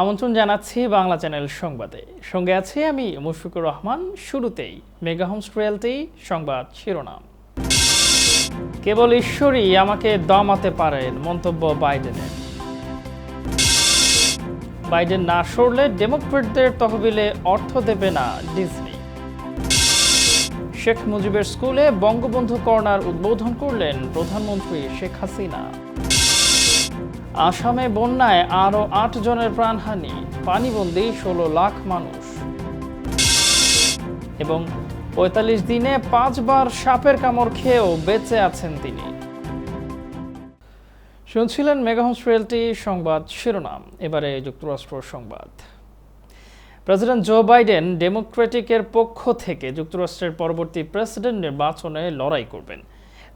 আমন্ত্রণ জানাচ্ছি বাংলা চ্যানেল সংবাদে। সঙ্গে আছি আমি মুশফিকুর রহমান। শুরুতেই মেগা হোমস রিয়েলটি সংবাদ শিরোনাম। কেবল ঈশ্বরই আমাকে দমাতে পারেন, মন্তব্য বাইডেনের। বাইডেন না সরলে ডেমোক্রেটদের তহবিলে অর্থ দেবে না ডিজনি। শেখ মুজিবের স্কুলে বঙ্গবন্ধু কর্নার উদ্বোধন করলেন প্রধানমন্ত্রী শেখ হাসিনা। আসামে বন্যায় আরও আট জনের প্রাণহানি, পানিবন্দি ষোলো লাখ মানুষ। এবং পঁয়তাল্লিশ দিনে পাঁচবার সাপের কামড় খেয়েও বেঁচে আছেন তিনি। শুনছিলেন মেগাহন্স রিয়েলটি সংবাদ শিরোনাম, এবারে যুক্তরাষ্ট্র সংবাদ। প্রেসিডেন্ট জো বাইডেন ডেমোক্রেটিকের পক্ষ থেকে যুক্তরাষ্ট্রের পরবর্তী প্রেসিডেন্ট নির্বাচনে লড়াই করবেন।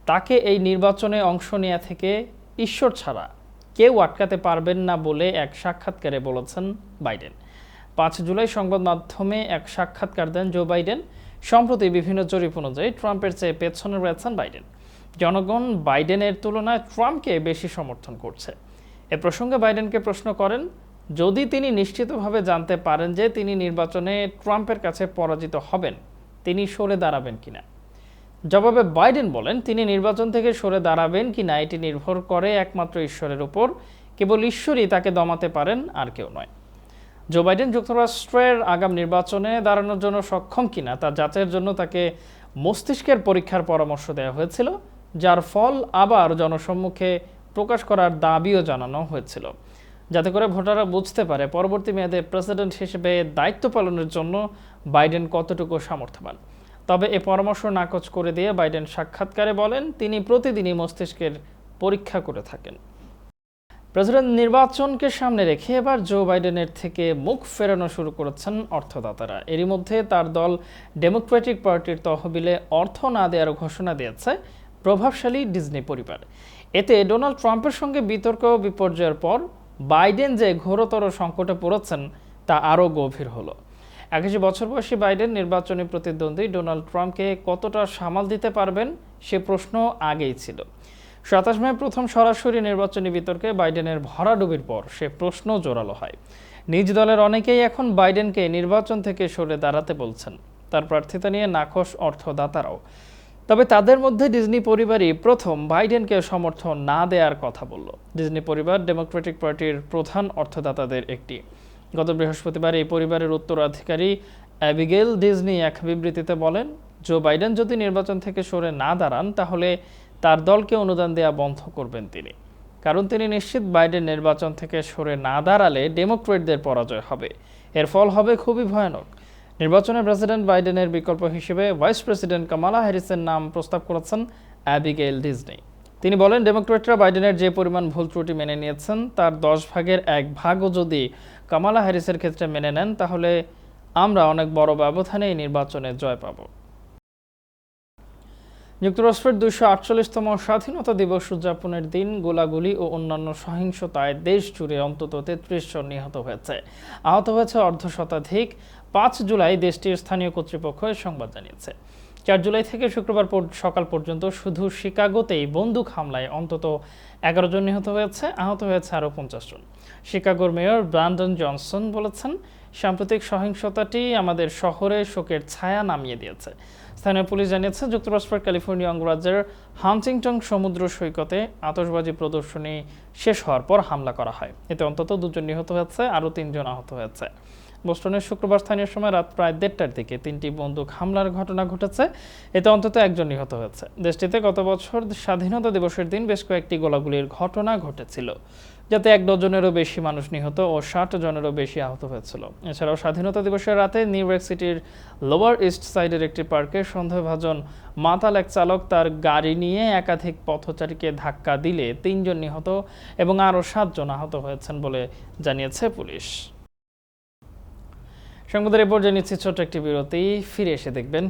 তাকে এই নির্বাচনে অংশ নেওয়া থেকে ঈশ্বর ছাড়া কেউ আটকাতে পারবেন না বলে এক সাক্ষাৎকারে বলেছেন বাইডেন। পাঁচ জুলাই সংবাদ মাধ্যমে এক সাক্ষাৎকার দেন জো বাইডেন। সম্প্রতি বিভিন্ন জরিপ অনুযায়ী ট্রাম্পের চেয়ে পেছনে রয়েছেন বাইডেন। জনগণ বাইডেনের তুলনায় ট্রাম্পকে বেশি সমর্থন করছে। এ প্রসঙ্গে বাইডেনকে প্রশ্ন করেন, যদি তিনি নিশ্চিতভাবে জানতে পারেন যে তিনি নির্বাচনে ট্রাম্পের কাছে পরাজিত হবেন, তিনি সরে দাঁড়াবেন কিনা? জবাবে বাইডেন বলেন, তিনি নির্বাচন থেকে সরে দাঁড়াবেন কিনা এটি নির্ভর করে একমাত্র ঈশ্বরের উপর। কেবল ঈশ্বরই তাকে দমাতে পারেন, আর কেউ নয়। জো বাইডেন যুক্তরাষ্ট্রের আগাম নির্বাচনে দাঁড়ানোর জন্য সক্ষম কিনা, তা যাচাইয়ের জন্য তাকে মস্তিষ্কের পরীক্ষার পরামর্শ দেওয়া হয়েছিল, যার ফল আবার জনসম্মুখে প্রকাশ করার দাবিও জানানো হয়েছিল। যাতে করে ভোটাররা বুঝতে পারে, পরবর্তী মেয়াদে প্রেসিডেন্ট হিসেবে দায়িত্ব পালনের জন্য বাইডেন কতটুকু সামর্থ্যবান। তবে এ পরামর্শ নাকচ করে দিয়ে বাইডেন সাক্ষাৎকারে বলেন, তিনি প্রতিদিনই মস্তিষ্কের পরীক্ষা করে থাকেন। প্রেসিডেন্ট নির্বাচনকে সামনে রেখে এবার জো বাইডেনের থেকে মুখ ফেরানো শুরু করেছেন অর্থদাতারা। এরই মধ্যে তার দল ডেমোক্রেটিক পার্টির তহবিলে অর্থ না দেওয়ার ঘোষণা দিয়েছে প্রভাবশালী ডিজনি পরিবার। এতে ডোনাল্ড ট্রাম্পের সঙ্গে বিতর্ক বিপর্যয়ের পর বাইডেন যে ঘোরতর সংকটে পড়েছেন, তা আরও গভীর হলো। একাশি বছর বয়সী বাইডেন নির্বাচনী প্রতিদ্বন্দ্বী ডোনাল্ড ট্রাম্পকে কতটা সামাল দিতে পারবেন সে প্রশ্ন আগেই ছিল। সাতাশ মে প্রথম সরাসরি নির্বাচনী বিতর্কে বাইডেনের ভরাডুবির পর সে প্রশ্ন জোরালো হয়। নিজ দলের অনেকেই এখন বাইডেনকে নির্বাচন থেকে সরে দাঁড়াতে বলছেন। তার প্রার্থিতা নিয়ে নাখোশ অর্থদাতারাও। তবে তাদের মধ্যে ডিজনি পরিবারই প্রথম বাইডেনকে সমর্থন না দেওয়ার কথা বলল। ডিজনি পরিবার ডেমোক্রেটিক পার্টির প্রধান অর্থদাতাদের একটি। গত বৃহস্পতিবার এই পরিবারের উত্তরাধিকারী অ্যাবিগেল ডিজনি এক বিবৃতিতে বলেন, জো বাইডেন যদি নির্বাচন থেকে সরে না দাঁড়ান, তাহলে তার দলকে অনুদান দেয়া বন্ধ করবেন তিনি। কারণ তিনি নিশ্চিত বাইডেন নির্বাচন থেকে সরে না দাঁড়ালে ডেমোক্রেটদের পরাজয় হবে। এর ফল হবে খুবই ভয়ানক। নির্বাচনে প্রেসিডেন্ট বাইডেনের বিকল্প হিসেবে ভাইস প্রেসিডেন্ট কামালা হ্যারিসের নাম প্রস্তাব করেছেন অ্যাবিগেল ডিজনি। তিনি বলেন ডেমোক্রেটরা বাইডেনের যে পরিমাণ ভুল ত্রুটি মেনে নিয়েছেন, তার দশ ভাগের এক ভাগও যদি কামালা হ্যারিসের ক্ষেত্রে মেনে নেন, তাহলে আমরা অনেক বড় ব্যবধানে এই নির্বাচনে জয় পাব। যুক্তরাষ্ট্রের দুশো আটচল্লিশতম স্বাধীনতা দিবস উদযাপনের দিন গোলাগুলি ও অন্যান্য সহিংসতায় দেশ জুড়ে অন্তত তেত্রিশ জন নিহত হয়েছে। আহত হয়েছে অর্ধ শতাধিক। পাঁচ জুলাই দেশটির স্থানীয় কর্তৃপক্ষ সংবাদ জানিয়েছে। চার জুলাই থেকে শুক্রবার সকাল পর্যন্ত শুধু শিকাগোতেই বন্দুক হামলায় অন্তত এগারো জন নিহত হয়েছে, আহত হয়েছে আরও পঞ্চাশ জন। শিকাগোর মেয়র ব্রান্ডন জনসন বলেছেন, সাম্প্রতিক সহিংসতাটি আমাদের শহরে শোকের ছায়া নামিয়ে দিয়েছে। স্থানীয় পুলিশ জানিয়েছে যুক্তরাষ্ট্রের ক্যালিফোর্নিয়া অঙ্গরাজ্যের হান্টিংটন সমুদ্র সৈকতে আতসবাজি প্রদর্শনী শেষ হওয়ার পর হামলা করা হয়। এতে অন্তত দুজন নিহত হয়েছে, আরও তিনজন আহত হয়েছে। বোস্টনের শুক্রবার স্থানীয় সময় রাত প্রায় দেড়টার দিকে তিনটি বন্দুক হামলার ঘটনা ঘটেছে। এতে অন্তত একজন নিহত হয়েছে। দেশটিতে গত বছর স্বাধীনতা দিবসের দিন বেশ কয়েকটি গোলাগুলির ঘটনা ঘটেছিল, যাতে এক ডজনেরও বেশি মানুষ নিহত ও ষাট জনেরও বেশি আহত হয়েছিল। এছাড়াও স্বাধীনতা দিবসের রাতে নিউ ইয়র্ক সিটির লোয়ার ইস্ট সাইডের একটি পার্কে সন্দেহভাজন মাতাল এক চালক তার গাড়ি নিয়ে একাধিক পথচারীকে ধাক্কা দিলে তিনজন নিহত এবং আরও সাতজন আহত হয়েছেন বলে জানিয়েছে পুলিশ। সংবাদের এ পর্যায়ে নিচ্ছি ছোট্ট একটি বিরতি। ফিরে এসে দেখবেন।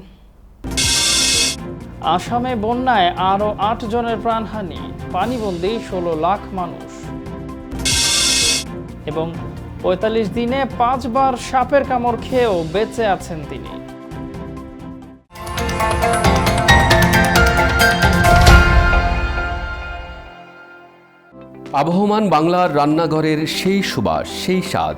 আসামে বন্যায় আরও আট জনের প্রাণহানি পানিবন্দি ষোলো লাখ মানুষ। এবং পঁয়তাল্লিশ দিনে পাঁচবার সাপের কামড় খেয়েও বেঁচে আছেন তিনি। আবহমান বাংলার রান্নাঘরের সেই সুবাস, সেই স্বাদ।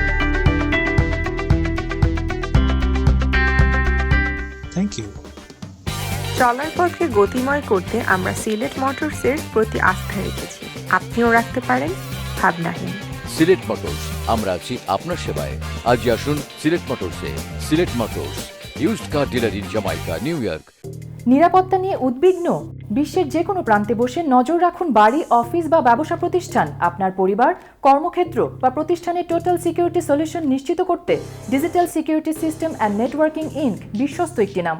চলার পথকে গতিময় করতে আমরা সিলেট মোটরসের প্রতি আস্থা রেখেছি। আপনিও রাখতে পারেন ভাবনাহীন। সিলেট মোটরস আমরা আছি আপনার সেবায়। আজই আসুন Sylhet মোটরসে। Sylhet motors used car dealer in Jamaica New York নিরাপত্তা নিয়ে উদ্বিগ্ন? বিশ্বের যে কোনো প্রান্তে বসে নজর রাখুন বাড়ি অফিস বা ব্যবসা প্রতিষ্ঠান। আপনার পরিবার কর্মক্ষেত্র বা প্রতিষ্ঠানের টোটাল সিকিউরিটি সলিউশন নিশ্চিত করতে digital security system and networking Inc বিশ্বস্ত একটি নাম।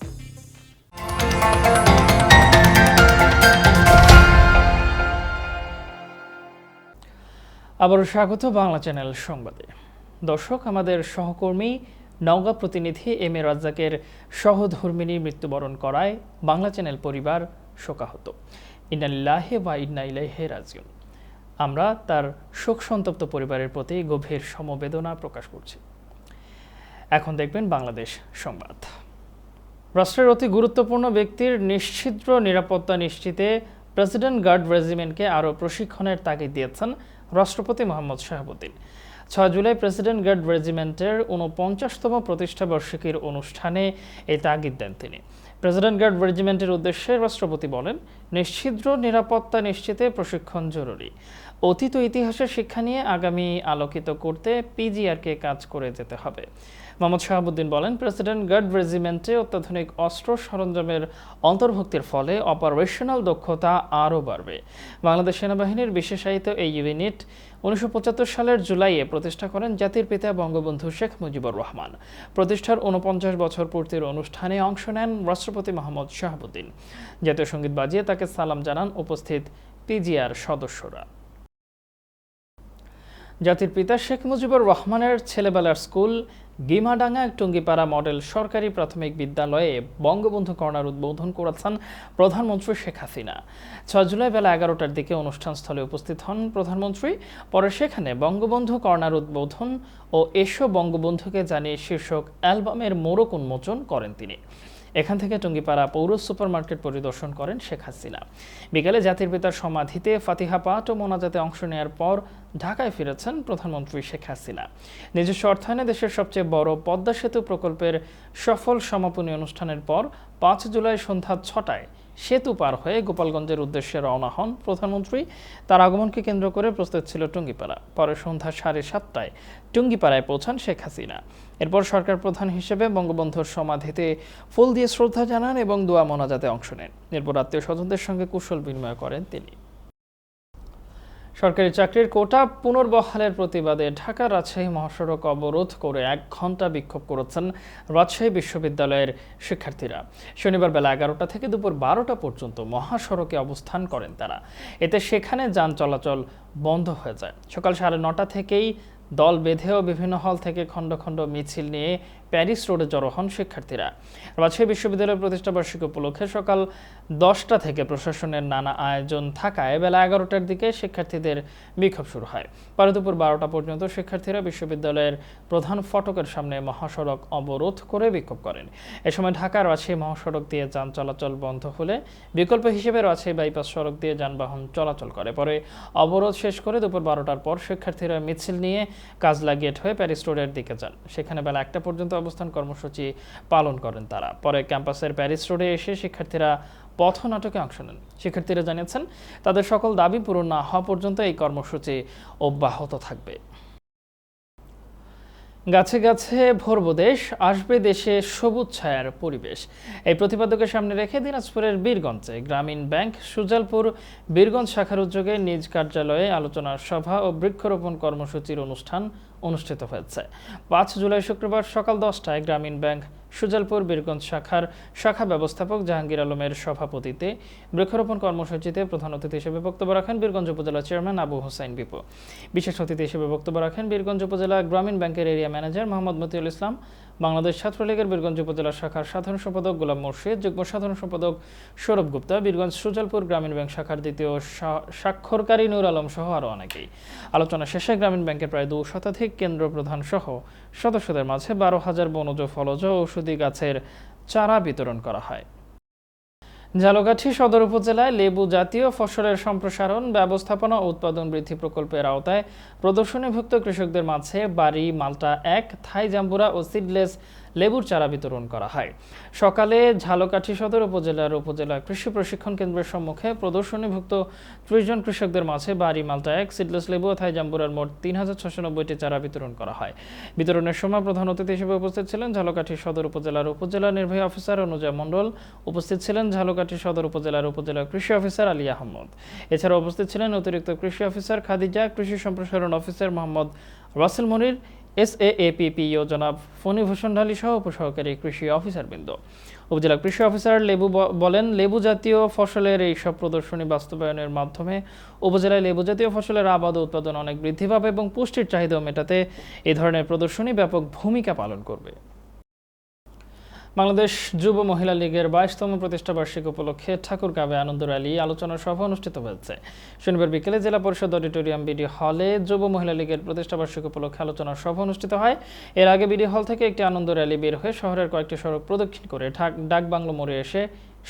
আবারও স্বাগত বাংলা চ্যানেল সংবাদে। দর্শক, আমাদের সহকর্মী, নওগাঁ প্রতিনিধি এম এ রাজ্জাকের সহধর্মিনী মৃত্যুবরণ করায় বাংলা চ্যানেল পরিবার শোকাহত। ইন্নালিল্লাহে বা ইন্না ইলাইহে রাজিউন। আমরা তার শোক সন্তপ্ত পরিবারের প্রতি গভীর সমবেদনা প্রকাশ করছি। এখন দেখবেন বাংলাদেশ সংবাদ। রাষ্ট্রের অতি গুরুত্বপূর্ণ ব্যক্তির নিশ্চিদ্র নিরাপত্তা নিশ্চিতে প্রেসিডেন্ট গার্ড রেজিমেন্টকে আরও প্রশিক্ষণের তাগিদ দিয়েছেন রাষ্ট্রপতি মোহাম্মদ শাহাবুদ্দিন। ছয় জুলাই প্রেসিডেন্ট গার্ড রেজিমেন্টের ঊনপঞ্চাশতম প্রতিষ্ঠা বার্ষিকীর অনুষ্ঠানে এই তাগিদ দেন তিনি। প্রেসিডেন্ট গার্ড রেজিমেন্টের উদ্দেশ্যে রাষ্ট্রপতি বলেন নিশ্চিদ্র নিরাপত্তা নিশ্চিতে প্রশিক্ষণ জরুরি। অতীত ইতিহাসের শিক্ষা নিয়ে আগামী আলোকিত করতে পিজিআরকে কাজ করে যেতে হবে। মোহাম্মদ শাহাবুদ্দিন বলেন, প্রেসিডেন্ট গার্ড রেজিমেন্টে অত্যাধুনিক অস্ত্র সরঞ্জামের অন্তর্ভুক্তির ফলে অপারেশনাল দক্ষতা আরও বাড়বে। বাংলাদেশ সেনাবাহিনীর বিশেষায়িত এই ইউনিট উনিশশো পঁচাত্তর সালের জুলাইয়ে প্রতিষ্ঠা করেন জাতির পিতা বঙ্গবন্ধু শেখ মুজিবুর রহমান। প্রতিষ্ঠার উনপঞ্চাশ বছর পূর্তির অনুষ্ঠানে অংশ নেন রাষ্ট্রপতি মোহাম্মদ শাহাবুদ্দিন। জাতীয় সংগীত বাজিয়ে তাকে সালাম জানান উপস্থিত পিজিআর সদস্যরা। জাতির পিতা শেখ মুজিবুর রহমানের ছেলেবেলার স্কুল গিমাডাঙ্গা টুঙ্গিপাড়া মডেল সরকারি প্রাথমিক বিদ্যালয়ে বঙ্গবন্ধু কর্নার উদ্বোধন করেছেন প্রধানমন্ত্রী শেখ হাসিনা। ছয় জুলাই বেলা এগারোটার দিকে অনুষ্ঠানস্থলে উপস্থিত হন প্রধানমন্ত্রী। পরে সেখানে বঙ্গবন্ধু কর্নার উদ্বোধন ও এসো বঙ্গবন্ধুকে জানিয়ে শীর্ষক অ্যালবামের মোড়ক উন্মোচন করেন তিনি। এখান থেকে টুঙ্গিপাড়া পৌর সুপার মার্কেট পরিদর্শন করেন শেখ হাসিনা। বিকেলে জাতির পিতার সমাধিতে ফাতিহা পাঠ ও মোনাজাতে অংশ নেওয়ার পর ঢাকায় ফিরেছেন প্রধানমন্ত্রী শেখ হাসিনা। নিজস্ব অর্থায়নে দেশের সবচেয়ে বড় পদ্মা সেতু প্রকল্পের সফল সমাপনী অনুষ্ঠানের পর পাঁচ জুলাই সন্ধ্যা ছটায় সেতু পার হয়ে গোপালগঞ্জের উদ্দেশ্যে রওনা হন প্রধানমন্ত্রী। তার আগমনকে কেন্দ্র করে প্রস্তুত ছিল টুঙ্গিপাড়া। পরে সন্ধ্যা সাড়ে সাতটায় টুঙ্গিপাড়ায় পৌঁছান শেখ হাসিনা। এরপর সরকার প্রধান হিসেবে বঙ্গবন্ধুর সমাধিতে ফুল দিয়ে শ্রদ্ধা জানান এবং দোয়া মোনাজাতে অংশ নেন। এরপর আত্মীয় স্বজনদের সঙ্গে কুশল বিনিময় করেন তিনি। সরকারি চাকরির কোটা পুনর্বহালের প্রতিবাদে ঢাকা রাজশাহী মহাসড়ক অবরোধ করে এক ঘণ্টা বিক্ষোভ করেছেন রাজশাহী বিশ্ববিদ্যালয়ের শিক্ষার্থীরা। শনিবার বেলা এগারোটা থেকে দুপুর বারোটা পর্যন্ত মহাসড়কে অবস্থান করেন তারা। এতে সেখানে যান চলাচল বন্ধ হয়ে যায়। সকাল সাড়ে নটা থেকেই দল বেঁধেও বিভিন্ন হল থেকে খণ্ড খণ্ড মিছিল নিয়ে প্যারিস রোডে জড়ো হন শিক্ষার্থীরা। রাজশাহী বিশ্ববিদ্যালয়ের প্রতিষ্ঠাবার্ষিকী উপলক্ষে সকাল দশটা থেকে প্রশাসনের নানা আয়োজন থাকায় বেলা এগারোটার দিকে শিক্ষার্থীদের বিক্ষোভ শুরু হয়। পরে দুপুর বারোটা পর্যন্ত শিক্ষার্থীরা বিশ্ববিদ্যালয়ের প্রধান ফটকের সামনে মহাসড়ক অবরোধ করে বিক্ষোভ করেন। এ সময় ঢাকা রাজশাহী মহাসড়ক দিয়ে যান চলাচল বন্ধ হলে বিকল্প হিসেবে রাজশাহী বাইপাস সড়ক দিয়ে যানবাহন চলাচল করে। পরে অবরোধ শেষ করে দুপুর বারোটার পর শিক্ষার্থীরা মিছিল নিয়ে কাজলা গেট হয়ে প্যারিস রোডের দিকে যান। সেখানে বেলা একটা পর্যন্ত অবস্থান কর্মসূচি পালন করেন তারা। পরে ক্যাম্পাসের প্যারিস রোডে এসে শিক্ষার্থীরা পথনাটকে অংশ নেন। শিক্ষার্থীরা জানিয়েছেন, তাদের সকল দাবি পূরণ না হওয়া পর্যন্ত এই কর্মসূচি অব্যাহত থাকবে। গাছে গাছে ভরবো দেশ আসবে দেশে সবুজ ছায়ার পরিবেশ। এই প্রতিপাদ্যকে সামনে রেখে দিনাজপুরের বীরগঞ্জে গ্রামীণ ব্যাংক, সুজালপুর, বীরগঞ্জ শাখার উদ্যোগে নিজ কার্যালয়ে আলোচনা সভা ও বৃক্ষরোপণ কর্মসূচির অনুষ্ঠান অনুষ্ঠিত হয়েছে। পাঁচ জুলাই শুক্রবার সকাল দশটায় গ্রামীণ ব্যাংক সুজালপুর বীরগঞ্জ শাখার শাখা ব্যবস্থাপক জাহাঙ্গীর আলমের সভাপতিতে বৃক্ষরোপণ কর্মসূচিতে প্রধান অতিথি হিসেবে বক্তব্য রাখেন বীরগঞ্জ উপজেলা চেয়ারম্যান আবু হোসাইন বিপু। বিশেষ অতিথি হিসেবে বক্তব্য রাখেন বীরগঞ্জ উপজেলা গ্রামীণ ব্যাংকের এরিয়া ম্যানেজার মোহাম্মদ মতিউল ইসলাম বাংলাদেশ ছাত্রলীগের বীরগঞ্জ উপজেলা শাখার সাধারণ সম্পাদক গোলাম মুর্শিদ, যুগ্ম সাধারণ সম্পাদক সৌরভ গুপ্তা, বীরগঞ্জ সুজালপুর গ্রামীণ ব্যাংক শাখার দ্বিতীয় স্বাক্ষরকারী নূর আলম সহ আরও অনেকেই। আলোচনা শেষে গ্রামীণ ব্যাংকের প্রায় দু শতাধিক কেন্দ্র প্রধান সহ সদস্যদের মাঝে বারো হাজার বনজ ফলজ ঔষধি গাছের চারা বিতরণ করা হয়। ঝালকাঠি সদর উপজেলায় লেবু জাতীয় ফসলের সম্প্রসারণ, ব্যবস্থাপনা উৎপাদন বৃদ্ধি প্রকল্পের আওতায় প্রদর্শনীভুক্ত কৃষকদের মাঝে বাড়ি, মালটা এক, থাই জাম্বুরা ও সিডলেস লেবুর চারা বিতরণ করা হয়। সকালে ঝালকাঠি সদর উপজেলার উপজেলা কৃষি প্রশিক্ষণ কেন্দ্রের সম্মুখে প্রদর্শনীভুক্ত ত্রিশ জন কৃষকদের মাঝে বাড়ি মালটা এক, সিডলেস লেবু থাই জাম্বুরার মোট তিন হাজার ছশো নব্বইটি চারা বিতরণ করা হয়। বিতরণের সময় প্রধান অতিথি হিসেবে উপস্থিত ছিলেন ঝালকাঠি সদর উপজেলার উপজেলা নির্বাহী অফিসার অনুজয় মণ্ডল। উপস্থিত ছিলেন ঝালকাঠি সদর উপজেলার উপজেলা কৃষি অফিসার আলী আহমদ। এছাড়া উপস্থিত ছিলেন অতিরিক্ত কৃষি অফিসার খাদিজা, কৃষি সম্প্রসারণ officer Mohammad Rasel Monir S A APPO জনাব ফণীভূষণ ঢালী সহ উপসহকারী কৃষি অফিসারবৃন্দ। উপজেলা কৃষি অফিসার লেবু বলেন, লেবু জাতীয় ফসলের এই সব প্রদর্শনী বাস্তবায়নের মাধ্যমে উপজেলায় লেবু জাতীয় ফসলের আবাদ উৎপাদন অনেক বৃদ্ধি পাবে এবং পুষ্টির চাহিদাও মেটাতে এ ধরনের প্রদর্শনী ব্যাপক ভূমিকা পালন করবে। বাংলাদেশ যুব মহিলা লীগের বাইশতম প্রতিষ্ঠা বার্ষিকী উপলক্ষে ঠাকুরগাঁবে আনন্দ র্যালি, আলোচনা সভা অনুষ্ঠিত হয়েছে। শনিবার বিকেলে জেলা পরিষদ অডিটোরিয়াম বিডি হলে যুব মহিলা লীগের প্রতিষ্ঠা বার্ষিকী উপলক্ষে আলোচনা সভা অনুষ্ঠিত হয়। এর আগে বিডি হল থেকে একটি আনন্দ র্যালি বের হয়ে শহরের কয়েকটি সড়ক প্রদক্ষিণ করে ডাকবাংলো মোড়ে এসে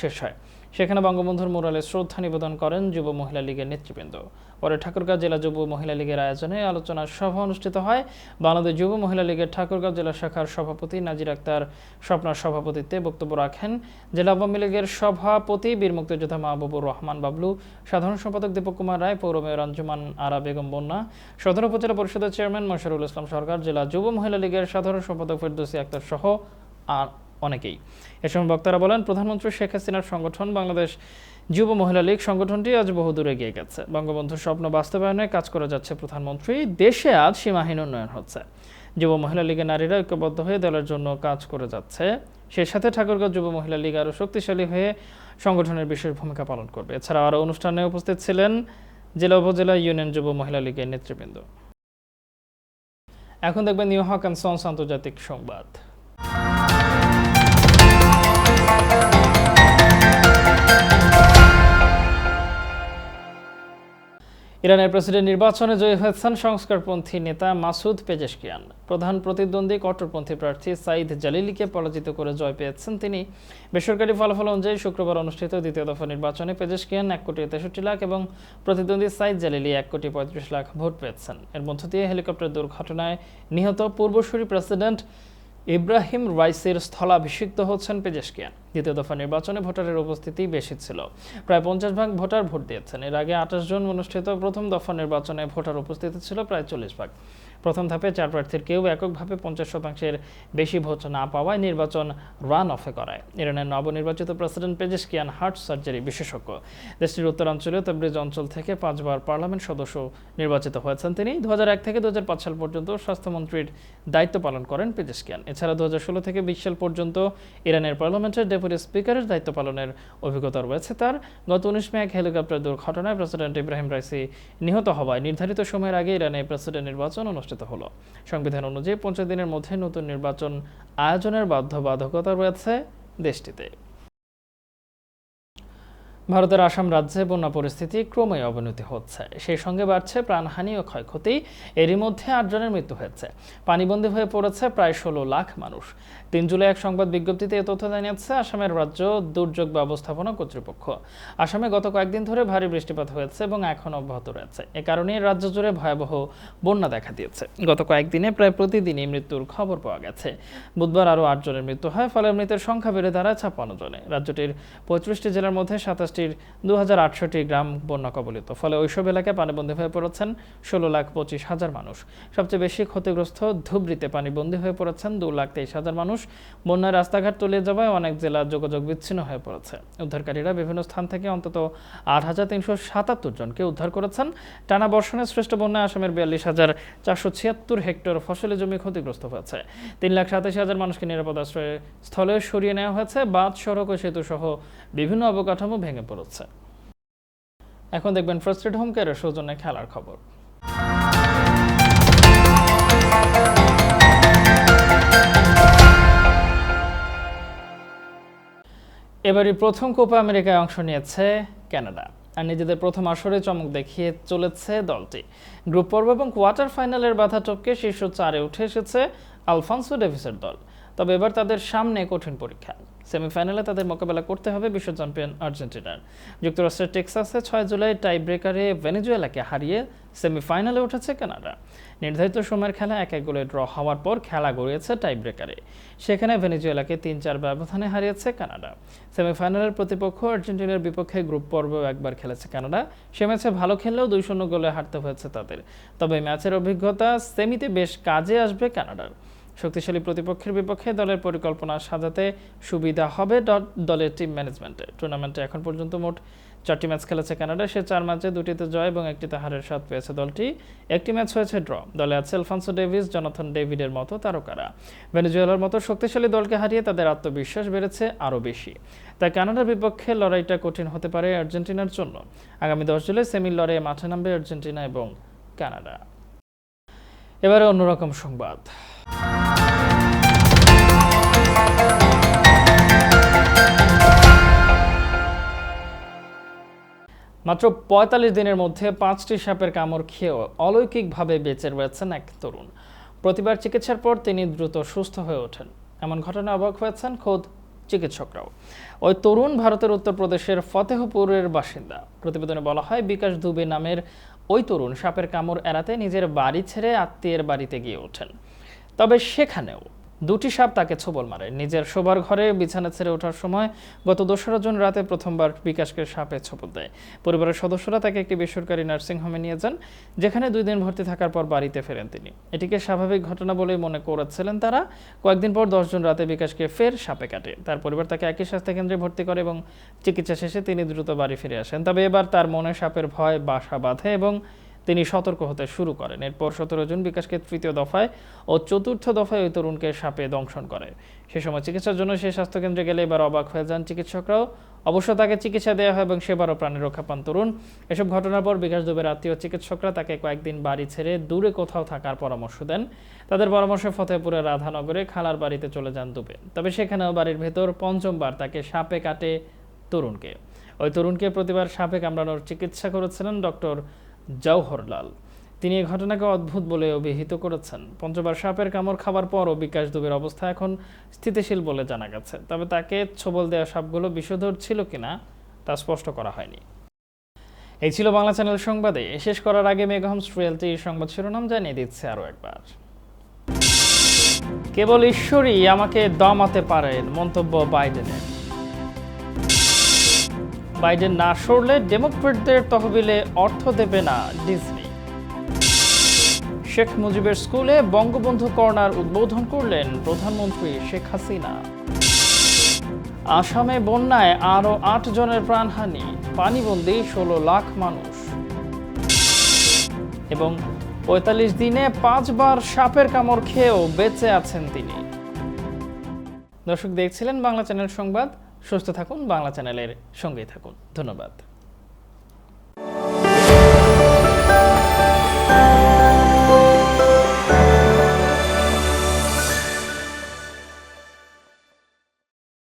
শেষ হয়। সেখানে বঙ্গবন্ধুর মোরালে শ্রদ্ধা নিবেদন করেন যুব মহিলা লীগের নেতৃবৃন্দ। পরে ঠাকুরগাঁও জেলা যুব মহিলা লীগের আয়োজনে আলোচনা সভা অনুষ্ঠিত হয়। বাংলাদেশ যুব মহিলা লীগের ঠাকুরগাঁও জেলা শাখার সভাপতি নাজির আক্তার স্বপ্নার সভাপতিত্বে বক্তব্য রাখেন। জেলা আওয়ামী লীগের সভাপতি বীর মুক্তিযোদ্ধা মাহবুবুর রহমান বাবলু, সাধারণ সম্পাদক দীপক কুমার রায়, পৌর মেয়র আঞ্জুমান আরা বেগম বন্যা, সদর উপজেলা পরিষদের চেয়ারম্যান মশারুল ইসলাম সরকার, জেলা যুব মহিলা লীগের সাধারণ সম্পাদক ফেরদৌসি আক্তার সহ আর অনেকেই। এ সময় বক্তারা বলেন, প্রধানমন্ত্রী শেখ হাসিনার সংগঠন বাংলাদেশ যুব মহিলা লীগ সংগঠনটি আজ বহুদূর এগিয়ে গেছে। বঙ্গবন্ধুর স্বপ্ন বাস্তবায়নে কাজ করে যাচ্ছে প্রধানমন্ত্রী। দেশে আজ সীমাহীন উন্নয়ন হচ্ছে। যুব মহিলা লীগের নারীরা ঐক্যবদ্ধ হয়ে দলের জন্য কাজ করে যাচ্ছে। সেই সাথে ঠাকুরগাঁও যুব মহিলা লীগ আরও শক্তিশালী হয়ে সংগঠনের বিশেষ ভূমিকা পালন করবে। এছাড়া আরও অনুষ্ঠানে উপস্থিত ছিলেন জেলা উপজেলা ইউনিয়ন যুব মহিলা লীগের নেতৃবৃন্দ। এখন দেখবেন নিউ হক অ্যান্ড সন্স আন্তর্জাতিক সংবাদ। ইরানের প্রেসিডেন্ট নির্বাচনে জয়ী হয়েছেন সংস্কারপন্থী নেতা মাসুদ পেজেশকিয়ান। প্রধান প্রতিদ্বন্দ্বী কট্টরপন্থী প্রার্থী সাইদ জালিলিকে পরাজিত করে জয় পেয়েছেন তিনি। বেসরকারি ফলাফল অনুযায়ী শুক্রবার অনুষ্ঠিত দ্বিতীয় দফা নির্বাচনে পেজেশকিয়ান এক কোটি তেষট্টি লাখ এবং প্রতিদ্বন্দ্বী সাইদ জালিলি এক কোটি পঁয়ত্রিশ লাখ ভোট পেয়েছেন। এর মধ্য দিয়ে হেলিকপ্টার দুর্ঘটনায় নিহত পূর্বসূরি প্রেসিডেন্ট ইব্রাহিম রাইসের স্থলাভিষিক্ত হচ্ছেন পেজেশকিয়ান। দ্বিতীয় দফা নির্বাচনে ভোটারের উপস্থিতি বেশি ছিল। প্রায় পঞ্চাশ ভাগ ভোটার ভোট দিয়েছেন। এর আগে আঠাশ জন অনুষ্ঠিত প্রথম দফা নির্বাচনে ভোটার উপস্থিতি ছিল প্রায় চল্লিশ ভাগ। প্রথম ধাপে চার প্রার্থীর কেউ এককভাবে পঞ্চাশ শতাংশের বেশি ভোট না পাওয়ায় নির্বাচন রান অফে করায় ইরানের নবনির্বাচিত প্রেসিডেন্ট পেজেশকিয়ান হার্ট সার্জারি বিশেষজ্ঞ। দেশটির উত্তরাঞ্চলীয় তাবরিজ অঞ্চল থেকে পাঁচবার পার্লামেন্ট সদস্য নির্বাচিত হয়েছেন তিনি। দু হাজার এক থেকে দু হাজার পাঁচ সাল পর্যন্ত স্বাস্থ্যমন্ত্রীর দায়িত্ব পালন করেন পেজেশকিয়ান। এছাড়া দু হাজার ষোলো থেকে বিশ সাল পর্যন্ত ইরানের পার্লামেন্টের ডেপুটি স্পিকারের দায়িত্ব পালনের অভিজ্ঞতা রয়েছে তার। গত উনিশ মে এক হেলিকপ্টার দুর্ঘটনায় প্রেসিডেন্ট ইব্রাহিম রাইসি নিহত হওয়ায় নির্ধারিত সময়ের আগে ইরানে প্রেসিডেন্ট নির্বাচন অনুষ্ঠিত হলো। সংবিধান অনুযায়ী পঞ্চাশ দিনের মধ্যে নতুন নির্বাচন আয়োজনের বাধ্যবাধকতা রয়েছে দেশটিতে। ভারতের আসাম রাজ্যে বন্যা পরিস্থিতি ক্রমেই অবনতি হচ্ছে। সেই সঙ্গে বাড়ছে প্রাণহানি ও ক্ষয়ক্ষতি। এরই মধ্যে আটজনের মৃত্যু হয়েছে। পানিবন্দী হয়ে পড়েছে প্রায় ষোলো লাখ মানুষ। তিন জুলাই এক সংবাদ বিজ্ঞপ্তিতে এ তথ্য জানিয়েছে, আসামের রাজ্য দুর্যোগ ব্যবস্থাপনা কর্তৃপক্ষ। আসামে গত কয়েকদিন ধরে ভারী বৃষ্টিপাত হয়েছে এবং এখন অব্যাহত রয়েছে। এ কারণেই রাজ্য জুড়ে ভয়াবহ বন্যা দেখা দিয়েছে। গত কয়েকদিনে প্রায় প্রতিদিনই মৃত্যুর খবর পাওয়া গেছে। বুধবার আরও আটজনের মৃত্যু হয়, ফলে মৃতের সংখ্যা বেড়ে দাঁড়ায় ছাপ্পান্ন জনে। রাজ্যটির পঁয়ত্রিশটি জেলার মধ্যে সাতাশটির দু গ্রাম বন্যা কবলিত। ফলে ওইসব এলাকায় পানিবন্দী হয়ে পড়েছেন ষোলো লাখ পঁচিশ হাজার মানুষ। সবচেয়ে বেশি ক্ষতিগ্রস্ত ধুবড়িতে পানিবন্দী হয়ে পড়েছেন দু লাখ তেইশ হাজার মানুষ। বন্যায় রাস্তাঘাট তলিয়ে যাওয়ায় অনেক জেলার যোগাযোগ বিচ্ছিন্ন হয়ে পড়েছে। উদ্ধারকারীরা বিভিন্ন স্থান থেকে অন্তত আট হাজার তিনশো সাতাত্তর জনকে উদ্ধার করেছেন। টানা বর্ষণে শ্রেষ্ঠ বন্যায় আসামের বিয়াল্লিশ হাজার চারশো ছিয়াত্তর হেক্টর ফসলি জমি ক্ষতিগ্রস্ত হয়েছে। তিন লাখ সাতাশি হাজার মানুষকে নিরাপদ আশ্রয় স্থলে সরিয়ে নেওয়া হয়েছে। বাঁধ, সড়ক ও সেতু সহ বিভিন্ন অবকাঠামো ভেঙে পড়েছে। এখন দেখবেন ফার্স্ট এড হোম কেয়ারের সৌজন্যে খেলার খবর। এবারই প্রথম কোপা আমেরিকায় অংশ নিয়েছে ক্যানাডা আর নিজেদের প্রথম আসরে চমক দেখিয়ে চলেছে দলটি। গ্রুপ পর্ব এবং কোয়ার্টার ফাইনালের বাধা টপকে শীর্ষ চারে উঠে এসেছে আলফান্সো ডেভিসের দল। তবে এবার তাদের সামনে কঠিন পরীক্ষা। সেমিফাইনালে তাদের মোকাবেলা করতে হবে বিশ্ব চ্যাম্পিয়ন আর্জেন্টিনার। যুক্তরাষ্ট্রের টেক্সাসে ছয় জুলাই টাই ব্রেকারে ভেনেজুয়েলাকে হারিয়ে সেমিফাইনালে উঠেছে কানাডা। নির্ধারিত সময়ের খেলা এক এক গোলে ড্র হওয়ার পর খেলা গড়িয়েছে টাই ব্রেকারে সেখানে ভেনেজুয়েলাকে তিন চার ব্যবধানে হারিয়েছে কানাডা। সেমিফাইনালের প্রতিপক্ষ আর্জেন্টিনার বিপক্ষে গ্রুপ পর্বেও একবার খেলেছে কানাডা। সে ম্যাচে ভালো খেললেও দুই শূন্য গোলে হারতে হয়েছে তাদের। তবে ম্যাচের অভিজ্ঞতা সেমিতে বেশ কাজে আসবে কানাডার। শক্তিশালী প্রতিপক্ষের বিপক্ষে দলের পরিকল্পনা সাজাতে সুবিধা হবে দলের টিম ম্যানেজমেন্টে টুর্নামেন্টে এখন পর্যন্ত মোট চারটি ম্যাচ খেলেছে কানাডা। সে চার ম্যাচে দুটিতে জয় এবং একটিতে হারের স্বাদ পেয়েছে দলটি। একটি ম্যাচ হয়েছে ড্র দলে আছে এলফান্সো ডেভিস জনাথন ডেভিডের মতো তারকারা। ভেনেজুয়েলার মতো শক্তিশালী দলকে হারিয়ে তাদের আত্মবিশ্বাস বেড়েছে আরও বেশি। তাই কানাডার বিপক্ষে লড়াইটা কঠিন হতে পারে আর্জেন্টিনার জন্য। আগামী দশ জুলাই সেমির লড়াইয়ে মাঠে নামবে আর্জেন্টিনা এবং কানাডা। এবারে অন্যরকম সংবাদ। মাত্র পঁয়তাল্লিশ দিনের মধ্যে পাঁচটি সাপের কামড় খেয়েও অলৌকিকভাবে বেঁচে রয়েছেন এক তরুণ। প্রতিবার চিকিৎসার পর তিনি দ্রুত সুস্থ হয়ে ওঠেন। এমন ঘটনায় অবাক হয়েছেন খোদ চিকিৎসকরাও। ওই তরুণ ভারতের উত্তরপ্রদেশের ফতেহপুরের বাসিন্দা। প্রতিবেদনে বলা হয়, বিকাশ দুবে নামের ওই তরুণ সাপের কামড় এড়াতে নিজের বাড়ি ছেড়ে আত্মীয়ের বাড়িতে গিয়ে ওঠেন। তবে সেখানেও দুটি সাপ তাকে ছোবল মারে। নিজের শোবার ঘরে বিছানা ছেড়ে ওঠার সময় গত দোসরা জুন রাতে প্রথমবার বিকাশকে সাপে ছোবল দেয়। পরিবারের সদস্যরা তাকে একটি বেসরকারি নার্সিংহোমে নিয়ে যান, যেখানে দুই দিন ভর্তি থাকার পর বাড়িতে ফেরেন তিনি। এটিকে স্বাভাবিক ঘটনা বলেই মনে করেছিলেন তারা। কয়েকদিন পর দশ জুন রাতে বিকাশকে ফের সাপে কাটে। তার পরিবার তাকে একই স্বাস্থ্যকেন্দ্রে ভর্তি করে এবং চিকিৎসা শেষে তিনি দ্রুত বাড়ি ফিরে আসেন। তবে এবার তার মনে সাপের ভয় বাসা বাঁধে এবং তিনি সতর্ক হতে শুরু করেন। এরপর সতেরো জন বিকাশকে তৃতীয় দফায় ও চতুর্থ দফায় ওই তরুণকে সাপে দংশন করে। সে সময় চিকিৎসার জন্য সেই স্বাস্থ্যকেন্দ্রে গেলে এবার অবাক হয়ে যান চিকিৎসকরাও। অবশ্য তাকে চিকিৎসা দেওয়া হয় এবং সেবারও প্রাণের রক্ষা পান তরুণ। এসব ঘটনার পর বিকাশ দুবের আত্মীয় চিকিৎসকরা তাকে কয়েকদিন বাড়ি ছেড়ে দূরে কোথাও থাকার পরামর্শ দেন। তাদের পরামর্শে ফতেহপুরের রাধানগরে খালার বাড়িতে চলে যান দুবে। তবে সেখানেও বাড়ির ভেতর পঞ্চমবার তাকে সাপে কাটে তরুণকে। ওই তরুণকে প্রতিবার সাপে কামড়ানোর চিকিৎসা করেছিলেন ডক্টর জওহরলাল। তিনি এই ঘটনাকে অদ্ভুত বলে অভিহিত করেছেন। পঞ্চবার সাপের কামড় খাবার পরও বিকাশ দুবের অবস্থা এখন স্থিতিশীল বলে জানা গেছে। তবে তাকে ছবল দেওয়া সাপগুলো বিষধর ছিল কিনা তা স্পষ্ট করা হয়নি। এই ছিল বাংলা চ্যানেল সংবাদে। শেষ করার আগে মেঘহমস রিয়েলটি সংবাদ শিরোনাম জানিয়ে দিচ্ছে আরও একবার। কেবল ঈশ্বরই আমাকে দমাতে পারেন, মন্তব্য বাইডেনের। বাইডেন না সরলে ডেমোক্রেটদের তহবিলে অর্থ দেবে না ডিজনি। শেখ মুজিবের স্কুলে বঙ্গবন্ধু কর্নার উদ্বোধন করলেন প্রধানমন্ত্রী শেখ হাসিনা। আসামে বন্যায় আরও আট জনের প্রাণহানি, পানিবন্দী ষোলো লাখ মানুষ। এবং পঁয়তাল্লিশ দিনে পাঁচবার সাপের কামড় খেয়েও বেঁচে আছেন তিনি। দর্শক দেখছিলেন বাংলা চ্যানেল সংবাদ সুস্থ থাকুন বাংলা চ্যানেলের সঙ্গেই থাকুন। ধন্যবাদ।